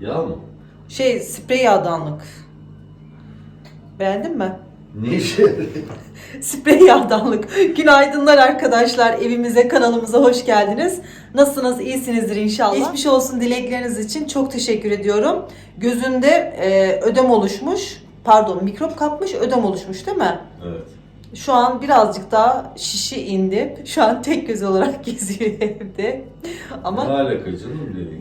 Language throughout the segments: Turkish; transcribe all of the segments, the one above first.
Yağ mı? Şey sprey yağdanlık. Beğendin mi? Ne işe yarıyor? Sprey yağdanlık. Günaydınlar arkadaşlar. Evimize, kanalımıza hoş geldiniz. Nasılsınız? İyisinizdir inşallah. Geçmiş olsun dilekleriniz için çok teşekkür ediyorum. Gözünde e, ödem oluşmuş. Pardon mikrop kapmış ödem oluşmuş değil mi? Evet. Şu an birazcık daha şişi indi. Şu an tek göz olarak geziyor evde. Ama Ne alaka canım dedi.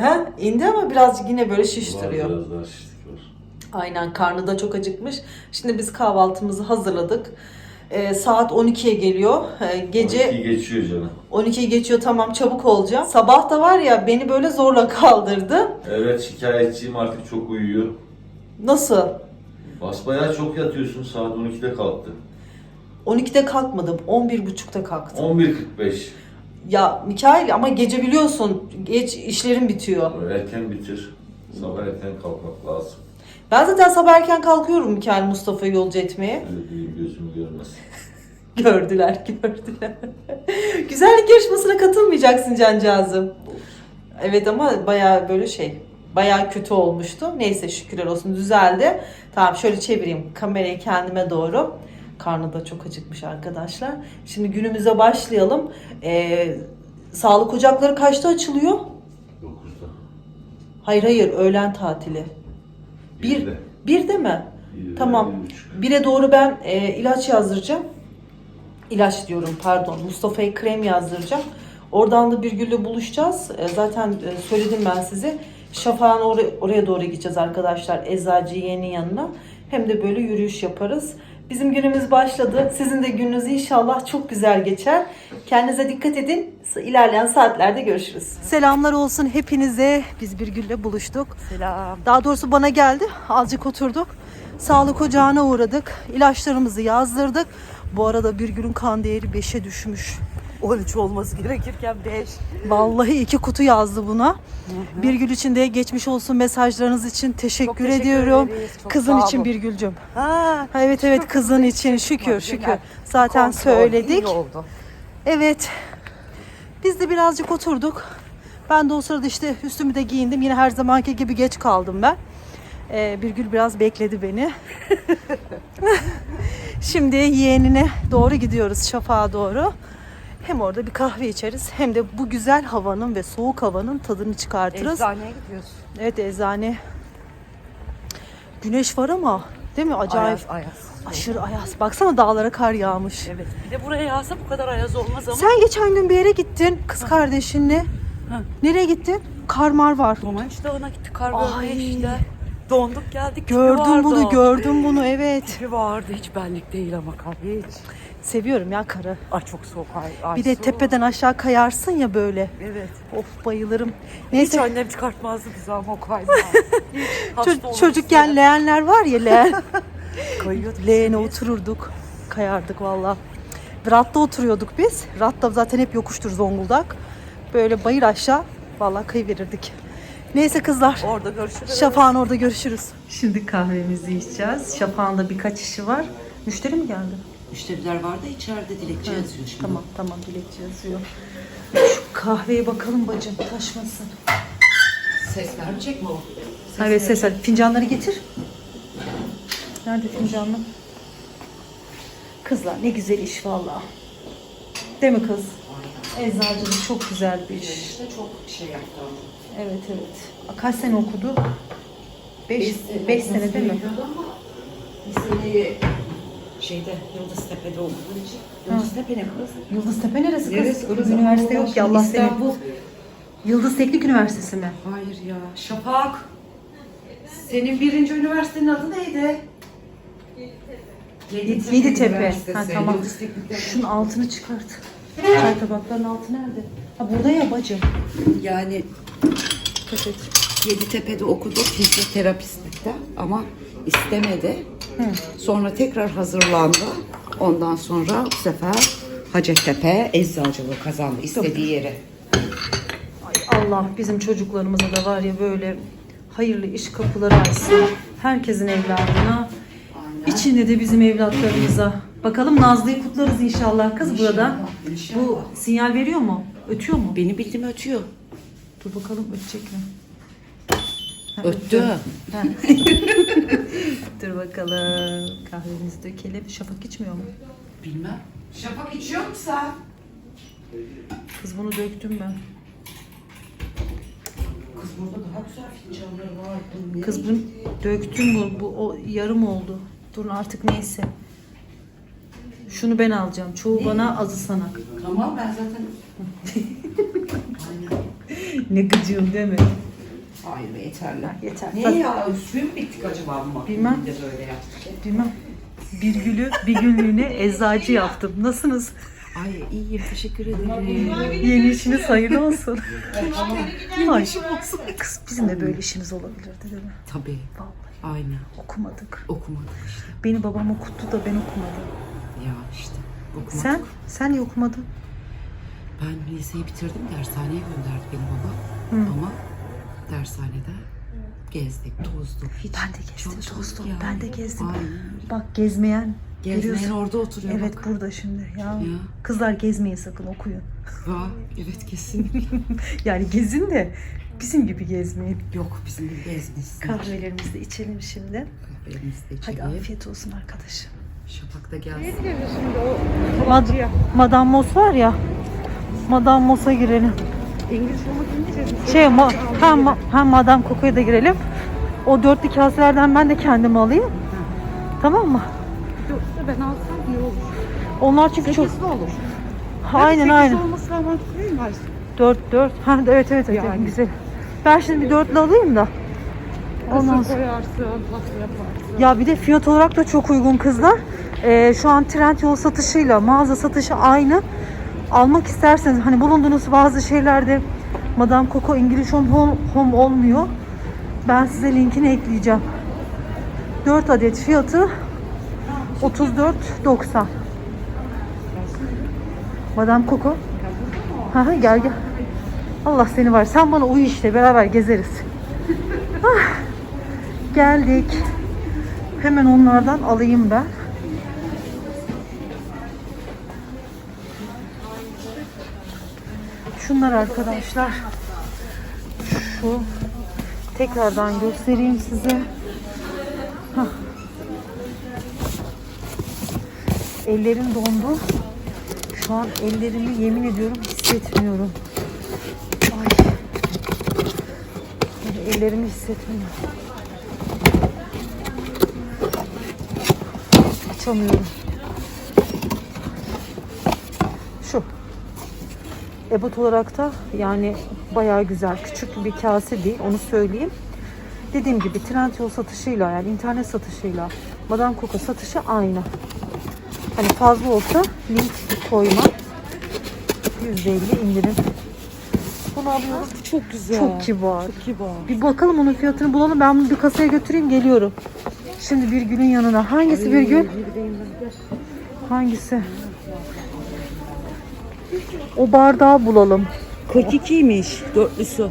Ha, indi ama birazcık yine böyle şiş Var biraz daha şişlik var. Aynen karnı da çok acıkmış. Şimdi biz kahvaltımızı hazırladık. Ee, saat 12'ye geliyor. Ee, gece 12 geçiyor canım. 12'yi geçiyor tamam çabuk olacağım. Sabah da var ya beni böyle zorla kaldırdı. Evet şikayetçiyim artık çok uyuyor. Nasıl? Basbayağı çok yatıyorsun saat 12'de kalktı. 12'de kalkmadım. 11.30'da kalktım. 11.45. Ya Mikail ama gece biliyorsun geç işlerim bitiyor. Erken bitir. Sabah erken kalkmak lazım. Ben zaten sabah erken kalkıyorum Mikail Mustafa'yı yolcu etmeye. Öyle değil gözüm görmez. Gördüler, gördüler. Güzellik yarışmasına katılmayacaksın cancağızım. Evet ama baya böyle şey, baya kötü olmuştu. Neyse şükürler olsun düzeldi. Tamam şöyle çevireyim kamerayı kendime doğru. Karnı da çok acıkmış arkadaşlar. Şimdi günümüze başlayalım. Ee, sağlık ocakları kaçta açılıyor? 9'da. Hayır hayır öğlen tatili. Bir, 1'de. bir de mi? 1'de, Tamam. 1.30. Bire doğru ben e, ilaç yazdıracağım. İlaç diyorum pardon. Mustafa'ya krem yazdıracağım. Oradan da Birgül'le buluşacağız. E, zaten e, söyledim ben size. Şafak'ın oraya, oraya doğru gideceğiz arkadaşlar. Eczacı yeğenin yanına. Hem de böyle yürüyüş yaparız. Bizim günümüz başladı. Sizin de gününüz inşallah çok güzel geçer. Kendinize dikkat edin. İlerleyen saatlerde görüşürüz. Selamlar olsun hepinize. Biz Birgül'le buluştuk. Selam. Daha doğrusu bana geldi. Azıcık oturduk. Sağlık ocağına uğradık. İlaçlarımızı yazdırdık. Bu arada bir günün kan değeri 5'e düşmüş. 13 olması gerekirken 5. Vallahi iki kutu yazdı buna. Bir gün için de geçmiş olsun mesajlarınız için teşekkür, Çok teşekkür ediyorum. ederiz. Çok Kızın için bir gülcüm. Ha, Ha, evet evet kızın için şükür şükür. Zaten söyledik. iyi oldu. Evet. Biz de birazcık oturduk. Ben de o sırada işte üstümü de giyindim. Yine her zamanki gibi geç kaldım ben. Ee, Birgül biraz bekledi beni. Şimdi yeğenine doğru gidiyoruz. Şafağa doğru. Hem orada bir kahve içeriz hem de bu güzel havanın ve soğuk havanın tadını çıkartırız. Eczaneye gidiyorsun. Evet eczane. Güneş var ama değil mi? Acayip. Ayaz, ayaz. Aşırı ayaz. Baksana dağlara kar yağmış. Evet. Bir de buraya yağsa bu kadar ayaz olmaz ama. Sen geçen gün bir yere gittin kız kardeşinle. Ha. Nereye gittin? Karmar var. Domaç Dağı'na gitti kar Ay. işte. Donduk geldik. tipi Gördüm vardı. bunu, gördüm bunu evet. Tipi vardı. Hiç benlik değil ama kar hiç. Seviyorum ya karı. Ay çok soğuk. Ay, ay Bir de soğuk. tepeden aşağı kayarsın ya böyle. Evet. Of bayılırım. Hiç Neyse annem çıkartmazdı bizi ama o kaydı. Hiç ço- çocukken diye. leğenler var ya leğen. Kayıyorduk. Leğene otururduk. Kayardık valla. Ratta oturuyorduk biz. Ratta zaten hep yokuştur Zonguldak. Böyle bayır aşağı valla kayıverirdik. Neyse kızlar. Orada görüşürüz. Şafak'ın orada görüşürüz. Şimdi kahvemizi içeceğiz. Şafak'ın da birkaç işi var. Müşteri mi geldi? Müşteriler var da içeride dilekçe yazıyor şimdi. Tamam tamam dilekçe yazıyor. Şu kahveye bakalım bacım taşmasın. Ses vermeyecek mi o? Ha, Evet ses ver. Fincanları getir. Nerede fincanlı? Kızlar ne güzel iş valla. Değil mi kız? Eczacılık çok güzel bir iş. İşte çok şey yaptı ama. Evet evet. Kaç sene okudu? 5 sene 5 sene değil mi? ama Liseyi şeyde Yıldıztepe'de okuduğu için. Yıldıztepe ne kız? Yıldıztepe neresi kız? Neresi kız? Üniversite yok ki Allah seni. İstanbul. Yıldız Teknik Üniversitesi mi? Hayır ya. Şafak. Senin birinci üniversitenin adı neydi? Yedi- Yeditepe. Üniversitesi. Ha, tamam. Yıldız. Şunun altını çıkart. Çay tabaklarının altı nerede? Ha burada ya bacım. Yani. Yeditepe'de okudu fizyoterapistlikte ama istemedi. Sonra tekrar hazırlandı. Ondan sonra bu sefer Hacettepe eczacılığı kazandı istediği yere. Ay Allah bizim çocuklarımıza da var ya böyle hayırlı iş kapıları açsın. Herkesin evladına. İçinde de bizim evlatlarımıza. Bakalım Nazlı'yı kutlarız inşallah kız burada. inşallah. Bu sinyal veriyor mu? Ötüyor mu? Beni bildim ötüyor. Dur bakalım ötecek mi? Öttü. Dur bakalım. Kahvemizi dökelim. Şafak içmiyor mu? Bilmem. Şafak içiyor musun sen? Kız bunu döktüm ben. Kız burada daha güzel fincanları var. Kız bunu döktüm bu. Bu o yarım oldu. Dur artık neyse. Şunu ben alacağım. Çoğu bana azı sana. Tamam ben zaten... Ne gıcığım değil mi? Hayır be yeterli. Yeter. Niye ya? Suyu mu bittik acaba bu Bilmem. Böyle yaptık. Bilmem. Bir gülü bir günlüğüne eczacı yaptım. Nasılsınız? Ay iyiyim teşekkür ederim. Yeni işiniz hayırlı olsun. Ay, kız bizim de böyle işimiz olabilirdi değil mi? Tabii. Vallahi Aynen. okumadık. Okumadık işte. Beni babam okuttu da ben okumadım. Ya işte. Okumadık. Sen? Sen niye okumadın? Ben liseyi bitirdim. Dershaneye gönderdi beni baba. Hı. Ama dershanede gezdik, tozduk. Hiç Ben de gezdim, tozdum. yani. Ben de gezdim. Aynen. Bak gezmeyen Gezmeyen orada oturuyor Evet bak. burada şimdi ya. Ya. Kızlar gezmeyin sakın okuyun. Va, evet kesinlikle. Yani gezin de bizim gibi gezmeyin. Yok bizim gibi gezmesin. Kahvelerimizi de içelim şimdi. Kahvelerimizi de Hadi içelim. afiyet olsun arkadaşım. Şafak da gelsin. Mad Madame Mos var ya. Madame Mos'a girelim. Şey, ma hem, ma- hem Madame Coco'ya da girelim. O dörtlü kaselerden ben de kendime alayım. Tamam mı? Ben alsam iyi olur. Onlar çünkü çok... Sekizli olur. Aynen aynen. olması rağmen değil mi? Dört dört. Ha, evet evet evet Yani. güzel. Ben şimdi bir dörtlü alayım da. Ondan sonra. koyarsın, yaparsın. Ya bir de fiyat olarak da çok uygun kızlar. Ee, şu an Trendyol satışıyla mağaza satışı aynı. Almak isterseniz hani bulunduğunuz bazı şeylerde Madame Coco İngiliz Home, Home, olmuyor. Ben size linkini ekleyeceğim. 4 adet fiyatı 34.90. Madame Coco. Ha, gel gel. Allah seni var. Sen bana uyu işte beraber gezeriz. Ah, geldik. Hemen onlardan alayım ben. Şunlar arkadaşlar. Şu tekrardan göstereyim size. Hah. Ellerim dondu. Şu an ellerimi yemin ediyorum hissetmiyorum. Ay. Ellerimi hissetmiyorum. Açamıyorum. Şu. Ebat olarak da yani bayağı güzel. Küçük bir kase değil onu söyleyeyim. Dediğim gibi Trendyol satışıyla yani internet satışıyla Madame Coco satışı aynı. Hani fazla olsa link koyma. %50 indirim. Bunu alıyorum. Çok güzel. Çok kibar. Çok kibar. Bir bakalım onun fiyatını bulalım. Ben bunu bir kasaya götüreyim geliyorum. Şimdi bir günün yanına. Hangisi bir gün? Hangisi? O bardağı bulalım. 42'ymiş dörtlüsü.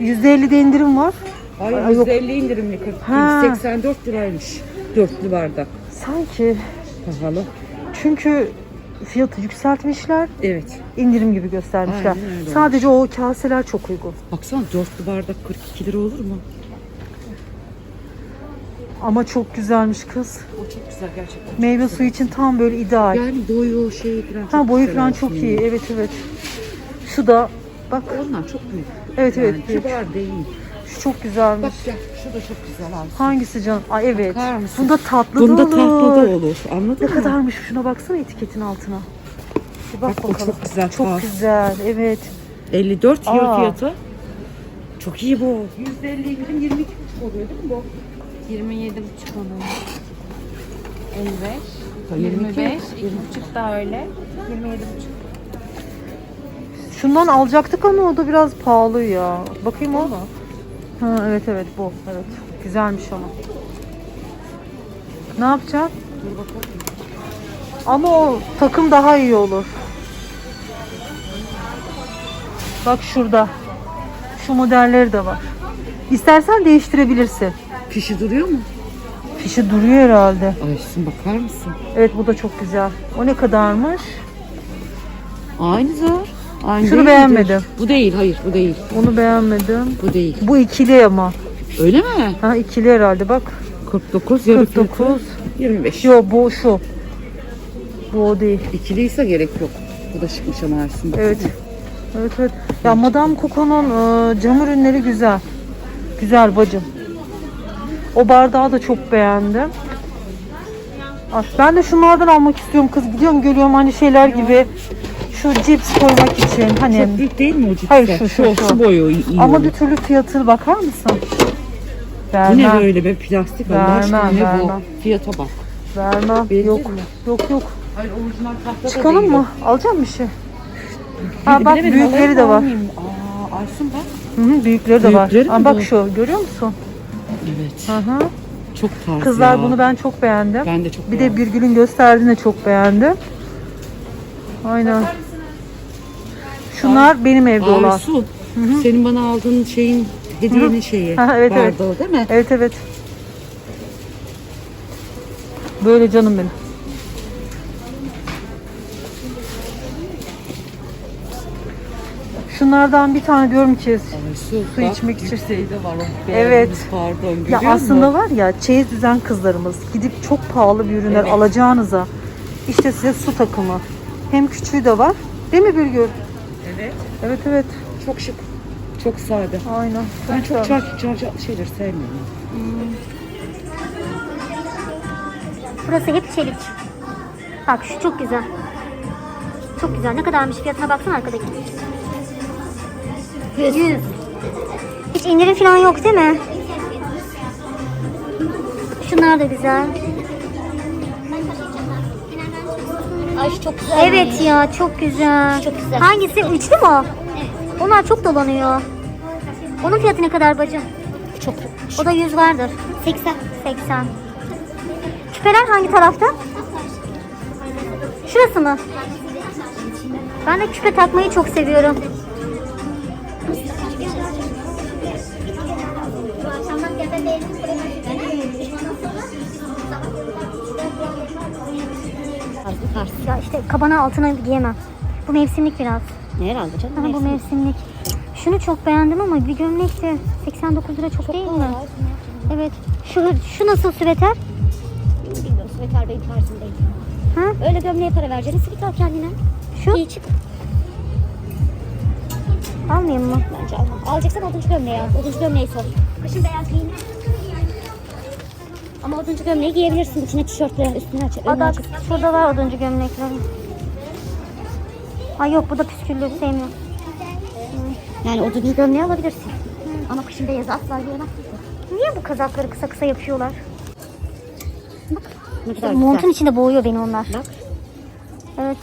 %50'de indirim var. Hayır Ay, yok. 150 indirimli 42. Ha. 84 liraymış. Dörtlü bardak. Sanki. Pahalı. Çünkü fiyatı yükseltmişler. Evet. indirim gibi göstermişler. Aynen öyle Sadece o kaseler çok uygun. Baksana dörtlü bardak 42 lira olur mu? Ama çok güzelmiş kız. O çok güzel gerçekten. Meyve suyu için tam böyle ideal. Yani boyu şey falan çok Ha boyu güzel falan çok aslında. iyi. Evet evet. Şu da bak Onlar çok büyük. evet evet. Yani büyük. kibar değil. Şu çok güzelmiş. Bak gel şu da çok güzel abi. Hangisi can? Ay evet. Bakar mısın? Bunda tatlı Bunda da olur. tatlı da olur. Anladın Ne mı? kadarmış? Şuna baksana etiketin altına. Bir bak, Bak, o bakalım. çok güzel, Çok tuhaf. güzel. Evet. 54 yarı Aa. fiyatı. Çok iyi bu. %50 indirim 22 oluyor değil mi bu? 27 buçuk oluyor. 55, 22. 25, iki buçuk da öyle. 27 buçuk. Şundan alacaktık ama o da biraz pahalı ya. Bakayım o. Ha evet evet bu. Evet. Güzelmiş ama. Ne yapacağız? Ama o takım daha iyi olur. Bak şurada. Şu modelleri de var. İstersen değiştirebilirsin. Fişi duruyor mu? Fişi duruyor herhalde. Ayşin bakar mısın? Evet bu da çok güzel. O ne kadarmış? Aynı zar. Aynı Şunu değil beğenmedim. midir? Bu değil hayır bu değil. Onu beğenmedim. Bu değil. Bu ikili ama. Öyle mi? Ha ikili herhalde bak. 49 yarı 49. 25. Yo bu şu. Bu o değil. İkiliyse gerek yok. Bu da çıkmış ama Ersin. bak. Evet. Evet evet. Ya Madame Coco'nun e, cam ürünleri güzel. Güzel bacım. O bardağı da çok beğendim. As ben de şunlardan almak istiyorum kız. Gidiyorum görüyorum hani şeyler gibi. Şu cips koymak için hani. Çok büyük değil mi o cipsler? Hayır, şu, şu, şu. boyu iyi. Ama bir türlü fiyatına bakar mısın? Bu ne Vermem. böyle be plastik Allah Vermem, aşkına ne vermem. bu? Fiyata bak. Vermem. Beğendin Yok. mi? Yok yok. Hayır orijinal tahta da Çıkalım değil mı? Alacağım bir şey. Ha bak büyükleri de var. Aa Aysun bak. Hı hı, büyükleri de var. Büyükleri bak bu? şu görüyor musun? Evet. Hı hı. Çok tarz Kızlar ya. bunu ben çok beğendim. Ben de çok Bir de beğendim. Birgül'ün gösterdiğini çok beğendim. Aynen. Şunlar benim evde olan. Aysun. Senin bana aldığın şeyin hediyenin şeyi. Ha, evet, evet. Bardağı değil mi? Evet evet. Böyle canım benim. Şunlardan bir tane diyorum ki Aysun, Su bak, içmek o Evet. Pardon. ya aslında musun? var ya çeyiz düzen kızlarımız gidip çok pahalı bir ürünler Evet. alacağınıza işte size su takımı. Hem küçüğü de var. Değil mi Birgül? Evet. Evet evet. Çok şık. Çok sade. Aynen. Ben çok güzel. çarçur çarçur şeyleri sevmiyorum. Burası hep çelik. Bak şu çok güzel. Çok güzel. Ne kadarmış fiyatına baksana arkadaki. 100. Hiç indirim falan yok değil mi? Şunlar da güzel. Ay çok güzel. Evet ya çok güzel. Çok güzel. Hangisi? Üçlü mü o? Onlar çok dolanıyor. Onun fiyatı ne kadar bacım? Çok O da 100 vardır. 80. 80. Küpeler hangi tarafta? Şurası mı? Ben de küpe takmayı çok seviyorum. Ya işte kabana altına giyemem. Bu mevsimlik biraz. Ne herhalde canım? Aha, bu mevsimlik. Şunu çok beğendim ama bir gömlek de 89 lira çok, değil mi? Evet. Şu, şu nasıl süveter? Bilmiyorum. Sweater benim tarzım değil. Ha? Öyle gömleğe para vereceksin. Sweat al kendine. Şu? İyi çık. Almayayım mı? Bence alma. Alacaksan oduncu gömleği al. Oduncu gömleği sor. Kışın beyaz giyin. Ama oduncu gömleği giyebilirsin. İçine tişörtle üstüne aç. açık. Şurada var oduncu gömlekleri. Ay yok bu da püsküllü sevmiyorum. Yani oduncu gömleği alabilirsin. Ama kışın beyazı asla giyemezsin. Niye bu kazakları kısa kısa yapıyorlar? Ne kadar Montun güzel. içinde boğuyor beni onlar. Bak. Evet.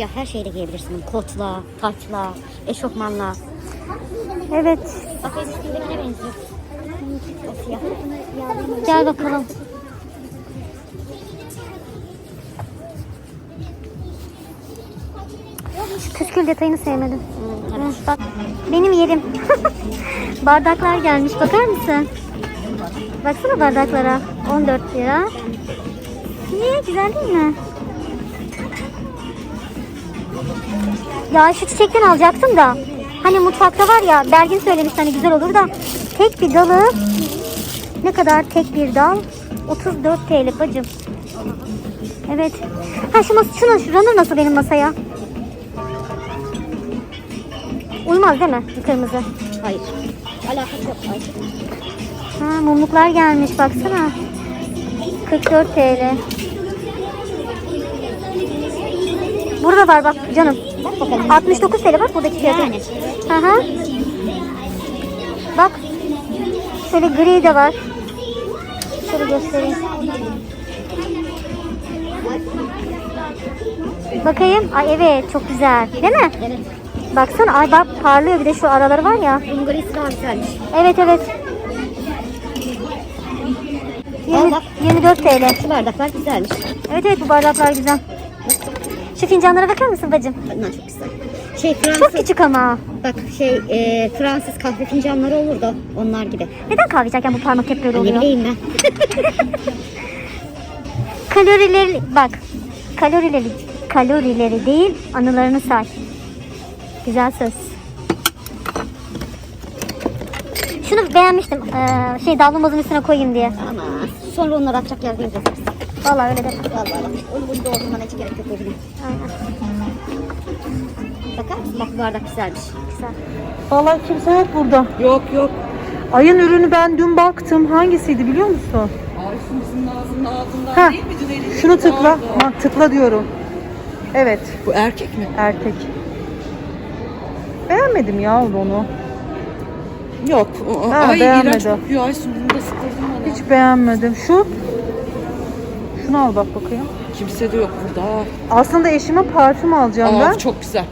Siyah her şeyle giyebilirsin. Kotla, taçla, eşofmanla. Evet. Bak benim üstümdekine benziyor. O siyah. Gel bakalım. Püskül detayını sevmedim. Hı, bak benim yerim. Bardaklar gelmiş. Bakar mısın? Baksana bardaklara. 14 lira. Niye? Güzel değil mi? Ya şu çiçekten alacaktım da. Hani mutfakta var ya Bergin söylemiş hani güzel olur da. Tek bir dalı ne kadar tek bir dal? 34 TL bacım. Evet. Ha şu mas şuna şu runner nasıl benim masaya? Uymaz değil mi? Kırmızı. Hayır. Alakası yok. Hayır. Ha mumluklar gelmiş baksana. 44 TL. Burada var bak canım. Bak bakalım. 69 TL bak buradaki fiyatı. Yani. Aha. Bak. Şöyle gri de var. Şöyle göstereyim. Bakayım. Ay evet çok güzel. Değil mi? Evet. Baksana ay bak parlıyor bir de şu araları var ya. Bunun grisi daha güzelmiş. Evet evet. Al 20, bak. 24 TL. Şu bardaklar güzelmiş. Evet evet bu bardaklar güzel. Şu fincanlara bakar mısın bacım? Bunlar çok güzel. Şey Fransız. Çok küçük ama. Bak şey e, Fransız kahve fincanları olur da onlar gibi. Neden kahve içerken bu parmak hep böyle Ne oluyor? bileyim ben. Kalorileri bak. Kalorileri kalorileri değil anılarını say. Güzel söz. Şunu beğenmiştim. Ee, şey davlumbazın üstüne koyayım diye. Ama sonra onları atacak yerde yazarsın. Vallahi öyle dedim. Vallahi bak. Onu bunu doğrulmana hiç gerek yok evine. Aynen. Bakar mısın? Bak bu bardak güzelmiş. Güzel. Vallahi kimse yok burada. Yok yok. Ayın ürünü ben dün baktım. Hangisiydi biliyor musun? Aysun'un ağzının altından Ha, değil mi Düveli? şunu tıkla. Ha, tıkla diyorum. Evet, Bu erkek mi? erkek. Beğenmedim ya onu. Yok. o- Ha, Ay beğenmedi. iğrenç kokuyor Aysun. Bunu da sıkıldım bana. Hiç beğenmedim. Şu. Şunu al bak bakayım. Kimse de yok burada. Aslında eşime parfüm alacağım Aa, ben. çok güzel.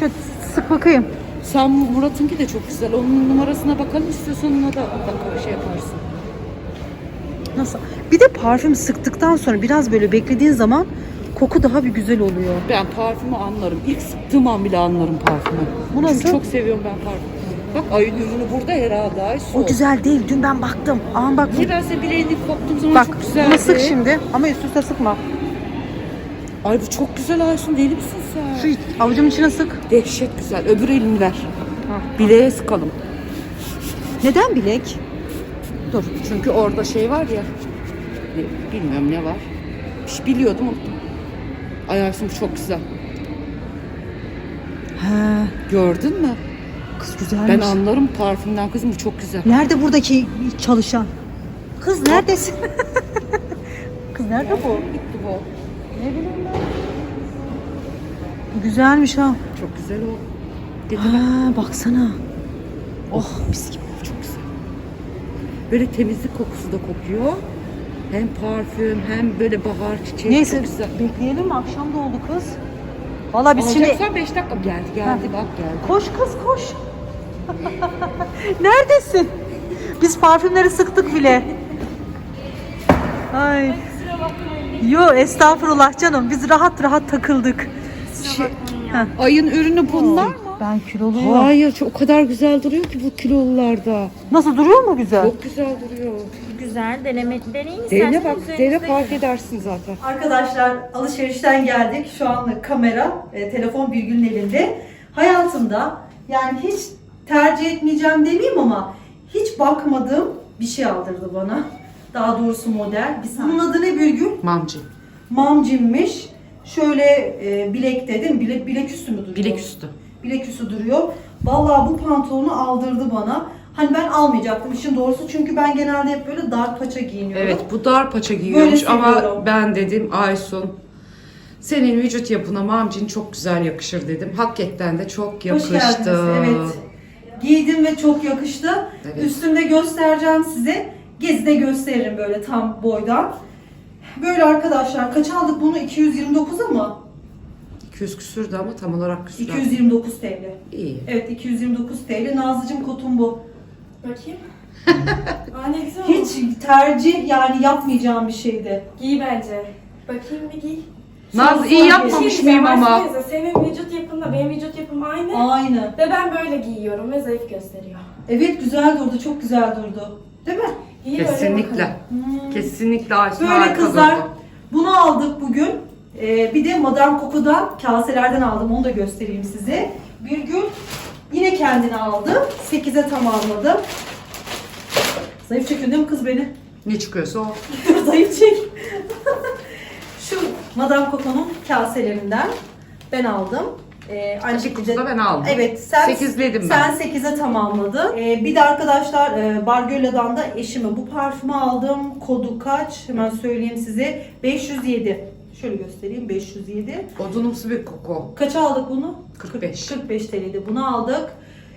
Şu sık bakayım. Sen Murat'ınki de çok güzel. Onun numarasına bakalım istiyorsan ona da bak şey yaparsın. Nasıl? Bir de parfüm sıktıktan sonra biraz böyle beklediğin zaman koku daha bir güzel oluyor. Ben parfümü anlarım. İlk sıktığım an bile anlarım parfümü. Bu Çünkü nasıl? çok seviyorum ben parfümü. Bak ayın ürünü burada herhalde Aysun. O güzel değil. Dün ben baktım. Aman bak. Nedense bileğini koktuğum zaman Bak çok güzeldi. bunu sık şimdi ama üst üste sıkma. Ay bu çok güzel Aysun deli misin sen? Şu avucumun içine sık. Dehşet güzel. Öbür elini ver. Ha. Bileğe sıkalım. Neden bilek? Dur. Çünkü orada şey var ya. Bilmiyorum ne var. Bir şey biliyordum unuttum. Ay Aysun çok güzel. He, Gördün mü? Kız güzelmiş. Ben anlarım parfümden kızım bu çok güzel. Nerede buradaki çalışan? Kız neredesin? kız nerede bu? Gitti bu. Güzelmiş ha. Çok güzel o. Dedi. Ha, baksana. Oh mis gibi çok güzel. Böyle temizlik kokusu da kokuyor. Hem parfüm hem böyle bahar çiçeği Neyse çok güzel. bekleyelim mi? Akşam da oldu kız. Valla biz şimdi... Alacaksan 5 dakika geldi geldi bak geldi. Koş kız koş. Neredesin? Biz parfümleri sıktık bile. Ay. Yo estağfurullah canım. Biz rahat rahat takıldık. Ayın ürünü bunlar mı? Ben kiloluyum. Hayır çok, o kadar güzel duruyor ki bu kilolularda. Nasıl duruyor mu güzel? Çok güzel duruyor. Güzel. Deneme, deneyin Zeynep bak Zeynep fark edersin zaten. Arkadaşlar alışverişten geldik. Şu an kamera, e, telefon Birgül'ün elinde. Hayatımda yani hiç tercih etmeyeceğim demeyeyim ama hiç bakmadığım bir şey aldırdı bana. Daha doğrusu model. Biz bunun adı ne Birgül? Mamcı. Mamcimmiş. Şöyle e, bilekte değil mi? Bilek, bilek üstü mü duruyor? Bilek üstü. Bilek üstü duruyor. Vallahi bu pantolonu aldırdı bana. Hani ben almayacaktım işin doğrusu çünkü ben genelde hep böyle dar paça giyiniyorum. Evet bu dar paça giyiyormuş Böyle ama ben dedim Aysun senin vücut yapına mamcin çok güzel yakışır dedim. Hakikaten de çok Hoş yakıştı. geldiniz. Evet. Giydim ve çok yakıştı. Evet. Üstümde göstereceğim size. Gezide gösteririm böyle tam boydan. Böyle arkadaşlar kaç aldık bunu? 229 ama 200 küsürdü ama tam olarak küsürdü. 229 TL. İyi. Evet 229 TL. Nazlıcım kotum bu. Bakayım. Aa ne güzel Hiç tercih yani yapmayacağım bir şeydi. Giy bence. Bakayım bir giy. Naz iyi yapmamış mıyım diyeceğim, ama? Ayşe teyze, Senin vücut yapınla benim vücut yapım aynı. Aynı. Ve ben böyle giyiyorum ve zayıf gösteriyor. Evet güzel durdu. Çok güzel durdu. Değil mi? İyi Kesinlikle. bakalım. Kesinlikle Aysun Böyle harika kızlar. durdu. Bunu aldık bugün. Ee, bir de Madame Coco'dan kaselerden aldım. Onu da göstereyim size. Bir gün yine kendini aldı. 8'e tamamladı. Zayıf çekiyor değil mi kız beni? Ne çıkıyorsa o. Zayıf çek. Madame Coco'nun kaselerinden ben aldım. Ee, aynı şekilde ben aldım. Evet sen Sekizledim ben. Sen 8'e tamamladın. Ee, bir de arkadaşlar e, Bargölla'dan da eşime bu parfümü aldım. Kodu kaç? Hemen söyleyeyim size. 507. Şöyle göstereyim 507. Odunumsu bir koku. Kaça aldık bunu? 45. 45 TL'ydi. Bunu aldık.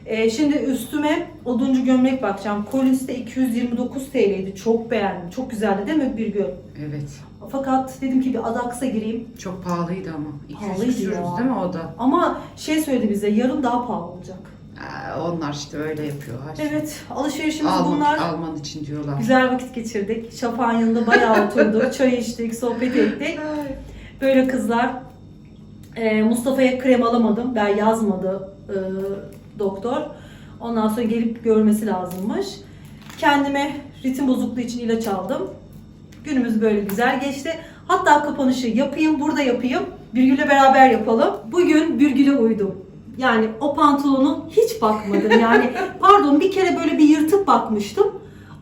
Ee, şimdi üstüme oduncu gömlek bakacağım. Collins'te 229 TL'ydi. Çok beğendim. Çok güzeldi değil mi bir gün? Evet. Fakat dedim ki bir Adax'a gireyim. Çok pahalıydı ama. 200 Pahalıydı küsürüz ya. değil mi o da? Ama şey söyledi bize yarın daha pahalı olacak. Ee, onlar işte öyle yapıyor. Aysun. Evet alışverişimiz Alman, bunlar. Alman için diyorlar. Güzel vakit geçirdik. Şafağın yanında bayağı oturduk. Çay içtik, sohbet ettik. Böyle kızlar. Ee, Mustafa'ya krem alamadım. Ben yazmadı doktor. Ondan sonra gelip görmesi lazımmış. Kendime ritim bozukluğu için ilaç aldım. Günümüz böyle güzel geçti. Hatta kapanışı yapayım, burada yapayım. Birgül'le beraber yapalım. Bugün Birgül'e uydum. Yani o pantolonu hiç bakmadım. Yani pardon bir kere böyle bir yırtıp bakmıştım.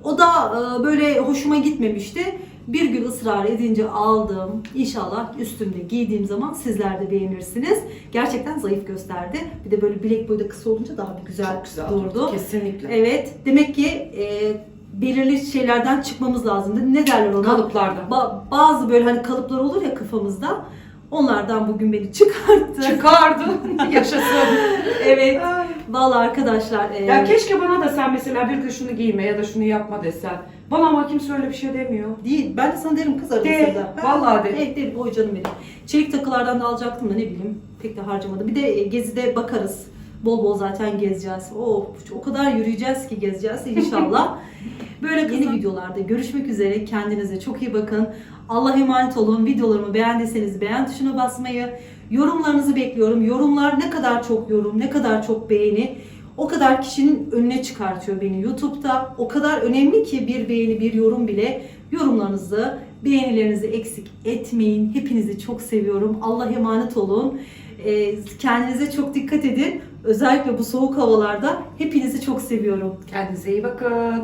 O da e, böyle hoşuma gitmemişti. Bir gün ısrar edince aldım. İnşallah üstümde giydiğim zaman sizler de beğenirsiniz. Gerçekten zayıf gösterdi. Bir de böyle bilek boyu da kısa olunca daha bir güzel, Güzel durdu. Kesinlikle. Evet. Demek ki e, belirli şeylerden çıkmamız lazım. Ne derler ona? Kalıplardan. Ba- bazı böyle hani kalıplar olur ya kafamızda. Onlardan bugün beni çıkarttı. Çıkardın. Yaşasın. evet. Vallahi arkadaşlar. e, Ya keşke bana da sen mesela bir gün şunu giyme ya da şunu yapma desen. Bana ama kimse öyle bir şey demiyor. Değil. Ben de sana derim kız arasında. De, Ben- vallahi de. Evet derim. Oy canım benim. Çelik takılardan da alacaktım da ne bileyim. Pek de harcamadım. Bir de e, gezide bakarız. Bol bol zaten gezeceğiz. O o kadar yürüyeceğiz ki gezeceğiz inşallah. Böyle yeni videolarda görüşmek üzere. Kendinize çok iyi bakın. Allah'a emanet olun. Videolarımı beğendiyseniz beğen tuşuna basmayı, yorumlarınızı bekliyorum. Yorumlar ne kadar çok yorum, ne kadar çok beğeni o kadar kişinin önüne çıkartıyor beni YouTube'da. O kadar önemli ki bir beğeni, bir yorum bile. Yorumlarınızı, beğenilerinizi eksik etmeyin. Hepinizi çok seviyorum. Allah'a emanet olun. Ee, Kendinize çok dikkat edin. Özellikle bu soğuk havalarda hepinizi çok seviyorum. Kendinize iyi bakın.